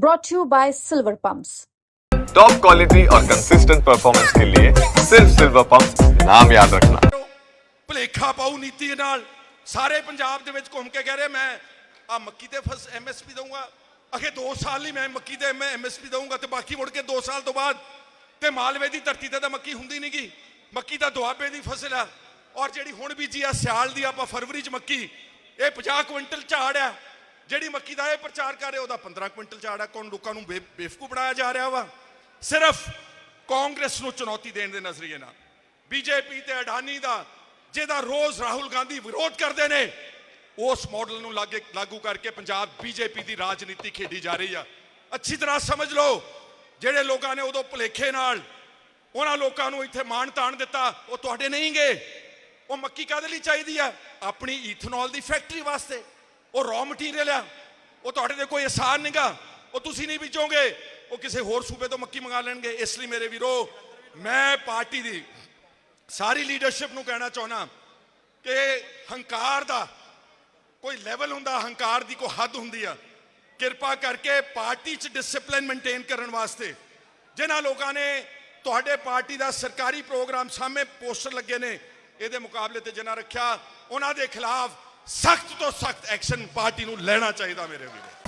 brought to you by Silver Pumps. Top quality और consistent performance के लिए सिर्फ सिल्वर पंप नाम याद रखना ਭਲੇਖਾ ਪਾਉ ਨੀਤੀ ਨਾਲ ਸਾਰੇ ਪੰਜਾਬ ਦੇ ਵਿੱਚ ਘੁੰਮ ਕੇ ਕਹਿ ਰਹੇ ਮੈਂ ਆ ਮੱਕੀ ਤੇ ਫਸ ਐਮਐਸਪੀ ਦਊਂਗਾ ਅਖੇ 2 ਸਾਲ ਲਈ ਮੈਂ ਮੱਕੀ ਤੇ ਮੈਂ ਐਮਐਸਪੀ ਦਊਂਗਾ ਤੇ ਬਾਕੀ ਮੁੜ ਕੇ 2 ਸਾਲ ਤੋਂ ਬਾਅਦ ਤੇ ਮਾਲਵੇ ਦੀ ਧਰਤੀ ਤੇ ਤਾਂ ਮੱਕੀ ਹੁੰਦੀ ਨਹੀਂਗੀ ਮੱਕੀ ਤਾਂ ਦੁਆਬੇ ਦੀ ਫਸਲ ਆ ਔਰ ਜਿਹੜੀ ਹੁਣ ਬੀਜੀ ਆ ਸਿਆਲ ਦੀ ਆਪਾਂ ਫਰਵਰੀ ਚ ਮੱਕੀ ਇਹ 50 ਕੁਇੰਟਲ ਝਾੜ ਆ ਜਿਹੜੀ ਮੱਕੀ ਦਾ ਇਹ ਪ੍ਰਚਾਰ ਕਰ ਰਿਹਾ, ਉਹਦਾ 15 ਕੁਇੰਟਲ ਚਾੜਾ ਕੌਣ ਲੋਕਾਂ ਨੂੰ ਬੇ- ਬੇਵਕੂਫ ਬਣਾਇਆ ਜਾ ਰਿਹਾ ਵਾ? ਸਿਰਫ ਕਾਂਗਰਸ ਨੂੰ ਚੁਣੌਤੀ ਦੇਣ ਦੇ ਨਜ਼ਰੀਏ ਨਾਲ। ਬੀਜੇਪੀ ਤੇ ਅਡਾਨੀ ਦਾ, ਜਿਹਦਾ ਰੋਜ਼ ਰਾਹੁਲ ਗਾਂਧੀ ਵਿਰੋਧ ਕਰਦੇ ਨੇ, ਉਸ ਮਾਡਲ ਨੂੰ ਲਾਗੇ ਲਾਗੂ ਕਰਕੇ ਪੰਜਾਬ ਬੀਜੇਪੀ ਦੀ ਰਾਜਨੀਤੀ ਖੇਡੀ ਜਾ ਰਹੀ ਆ। ਅੱਛੀ ਤਰ੍ਹਾਂ ਸਮਝ ਲਓ, ਜਿਹੜੇ ਲੋਕਾਂ ਨੇ ਉਦੋਂ ਭੁਲੇਖੇ ਨਾਲ ਉਹਨਾਂ ਲੋਕਾਂ ਨੂੰ ਇੱਥੇ ਮਾਣ ਤਾਣ ਦਿੱਤਾ, ਉਹ ਤੁਹਾਡੇ ਨਹੀਂ ਗਏ ਉਹ ਮੱਕੀ ਕਾਦੇ ਲਈ ਚਾਹੀਦੀ ਆ? ਆਪਣੀ ਈਥਨੋਲ ਦੀ ਫੈਕਟਰੀ ਵਾਸਤੇ। ਉਹ ਰॉ ਮਟੀਰੀਅਲ ਆ। ਉਹ ਤੁਹਾਡੇ ਤੇ ਕੋਈ ਆਸਾਨ ਨਹੀਂਗਾ ਉਹ ਤੁਸੀਂ ਨਹੀਂ ਬੀਜੋਗੇ। ਉਹ ਕਿਸੇ ਹੋਰ ਸੂਬੇ ਤੋਂ ਮੱਕੀ ਮੰਗਾ ਲੈਣਗੇ। ਇਸ ਲਈ ਮੇਰੇ ਵੀਰੋ, ਮੈਂ ਪਾਰਟੀ ਦੀ ਸਾਰੀ ਲੀਡਰਸ਼ਿਪ ਨੂੰ ਕਹਿਣਾ ਚਾਹੁੰਦਾ ਕਿ ਹੰਕਾਰ ਦਾ ਕੋਈ ਲੈਵਲ ਹੁੰਦਾ, ਹੰਕਾਰ ਦੀ ਕੋਈ ਹੱਦ ਹੁੰਦੀ ਆ। ਕਿਰਪਾ ਕਰਕੇ ਪਾਰਟੀ 'ਚ ਡਿਸਪਲਿਨ ਮੇਨਟੇਨ ਕਰਨ ਵਾਸਤੇ ਜਿਨ੍ਹਾਂ ਲੋਕਾਂ ਨੇ ਤੁਹਾਡੇ ਪਾਰਟੀ ਦਾ ਸਰਕਾਰੀ ਪ੍ਰੋਗਰਾਮ ਸਾਹਮਣੇ ਪੋਸਟਰ ਲੱਗੇ ਨੇ, ਇਹਦੇ ਮੁਕਾਬਲੇ ਤੇ ਜਿਨ੍ਹਾਂ ਰੱਖਿਆ, ਉਹਨਾਂ ਦੇ ਖਿਲਾਫ ਸਖਤ ਤੋਂ ਸਖਤ ਐਕਸ਼ਨ ਪਾਰਟੀ ਨੂੰ ਲੈਣਾ ਚਾਹੀਦਾ ਮੇਰੇ ਵੀਰੋ।